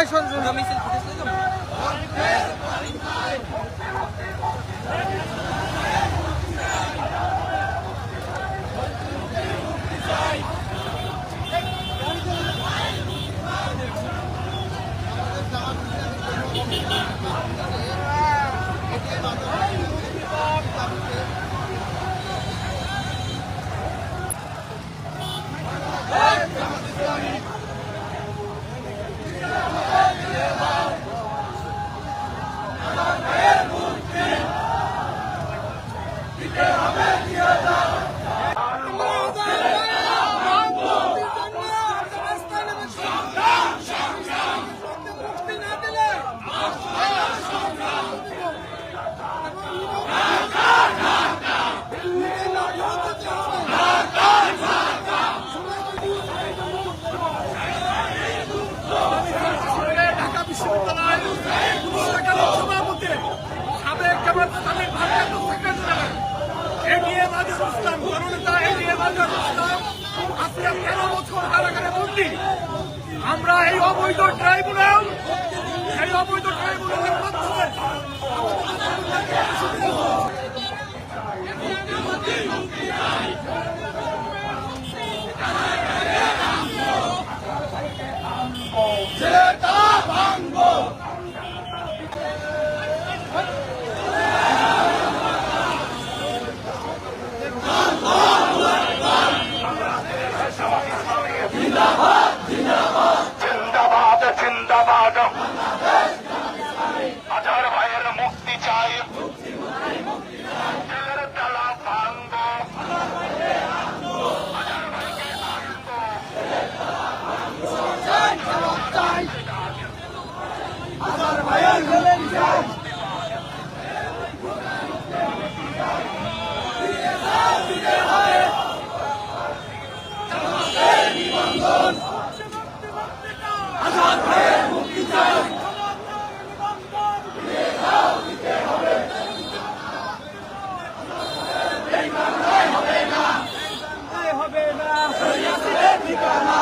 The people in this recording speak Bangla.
ভাই সর সর। মিছিল ইসলাম জননেতা এগিয়ে নজর ইসলাম আজকে তেরো বছর কারাগারে বন্দী আমরা এই অবৈধ ট্রাইব্যুনাল, এই অবৈধ ট্রাইব্যুনালের দেখতে চাই Africa now.